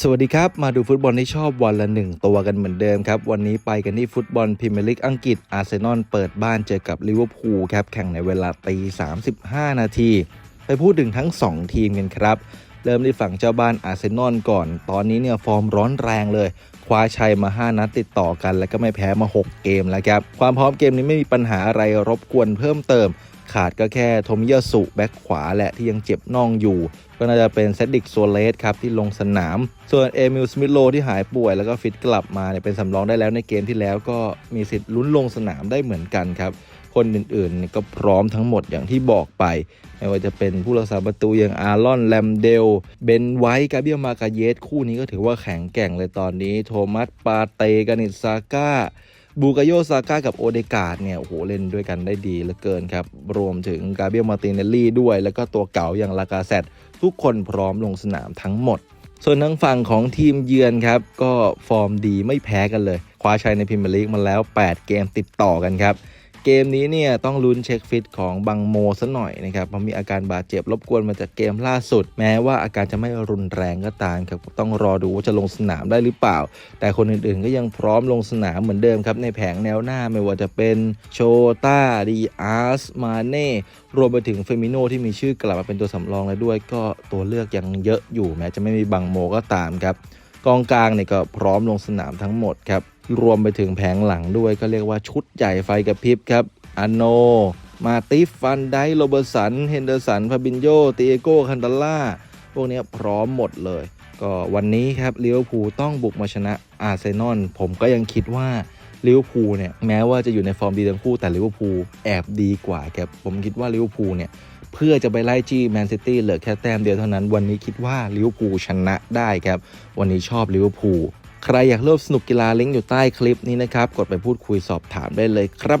สวัสดีครับ มาดูฟุตบอลที่ชอบวันละหนึ่งตัวกันเหมือนเดิมครับ วันนี้ไปกันที่ฟุตบอลพรีเมียร์ลีกอังกฤษอาร์เซนอลเปิดบ้านเจอกับลิเวอร์พูลครับ แข่งในเวลาตี35 นาที ไปพูดถึงทั้ง 2 ทีมกันครับ เริ่มที่ฝั่งเจ้าบ้านอาร์เซนอลก่อน ตอนนี้เนี่ยฟอร์มร้อนแรงเลย คว้าชัยมา 5 นัดติดต่อกัน แล้วก็ไม่แพ้มา 6 เกมแล้วครับความพร้อมเกมนี้ไม่มีปัญหาอะไรรบกวนเพิ่มเติม ขาดก็แค่โทมิยาสุแบ็คขวาแหละที่ยังเจ็บน่องอยู่ ก็น่าจะเป็นเซดิกโซเลสครับที่ลงสนาม ส่วนเอมิลสมิธโลที่หายป่วยแล้วก็ฟิตกลับมาเนี่ยเป็นสำรองได้แล้วในเกมที่แล้วก็มีสิทธิ์ลุ้นลงสนามได้เหมือนกันครับคนอื่นๆก็พร้อมทั้งหมดอย่างที่บอกไป ไม่ว่าจะเป็นผู้รักษาประตูอย่างอารอนแลมเดล เบนไวท์กาเบียมากาเยสคู่นี้ก็ถือว่าแข็งแกร่งเลยตอนนี้ โทมัสปาเตกานิซาก้า บูกาโยซาก้ากับโอเดกาดเนี่ยโอ้โหเล่นด้วยกันได้ดีเหลือเกินครับ รวมถึงกาเบียลมาตินเนลลี่ด้วย แล้วก็ตัวเก่าอย่างลากาเซตทุกคนพร้อมลงสนามทั้งหมด ส่วนทางฝั่งของทีมเยือนครับ ก็ฟอร์มดีไม่แพ้กันเลย คว้าชัยในพรีเมียร์ลีกมาแล้ว 8 เกมติดต่อกันครับ เกมนี้เนี่ยต้องลุ้นเช็คฟิตของบังโมซะหน่อยนะครับเพราะมีอาการบาดเจ็บรบกวนมาจากเกมล่าสุด แม้ว่าอาการจะไม่รุนแรงก็ตามครับต้องรอดูว่าจะลงสนามได้หรือเปล่า แต่คนอื่นๆก็ยังพร้อมลงสนามเหมือนเดิมครับในแผงแนวหน้าไม่ว่าจะเป็นโชต้าดีอาร์สมาเน่รวมไปถึงเฟมิโนที่มีชื่อกลับมาเป็นตัวสำรองแล้วด้วย ก็ตัวเลือกยังเยอะอยู่แม้จะไม่มีบังโมก็ตามครับ กองกลางเนี่ยก็พร้อมลงสนามทั้งหมดครับ รวมไปถึงแผงหลังด้วยก็เรียกว่าชุดใหญ่ไฟกระพริบครับอโน มาติฟฟันไดโรเบอร์สัน เฮนเดอร์สัน ฟาบินโยตียโกคันตาล่า พวกนี้พร้อมหมดเลย ก็วันนี้ครับลิเวอร์พูลต้องบุกมาชนะอาร์เซนอล ผมก็ยังคิดว่าลิเวอร์พูลเนี่ยแม้ว่าจะอยู่ในฟอร์มดีทั้งคู่แต่ลิเวอร์พูลแอบดีกว่าครับผมคิดว่าลิเวอร์พูลเนี่ย เพื่อจะไปไล่จี้แมนซิตี้เหลือแค่แต้มเดียวเท่านั้น วันนี้คิดว่าลิเวอร์พูลชนะได้ครับ วันนี้ชอบลิเวอร์พูลใครอยากร่วมสนุกกีฬาลิงก์อยู่ใต้คลิปนี้นะครับ กดไปพูดคุยสอบถามได้เลยครับ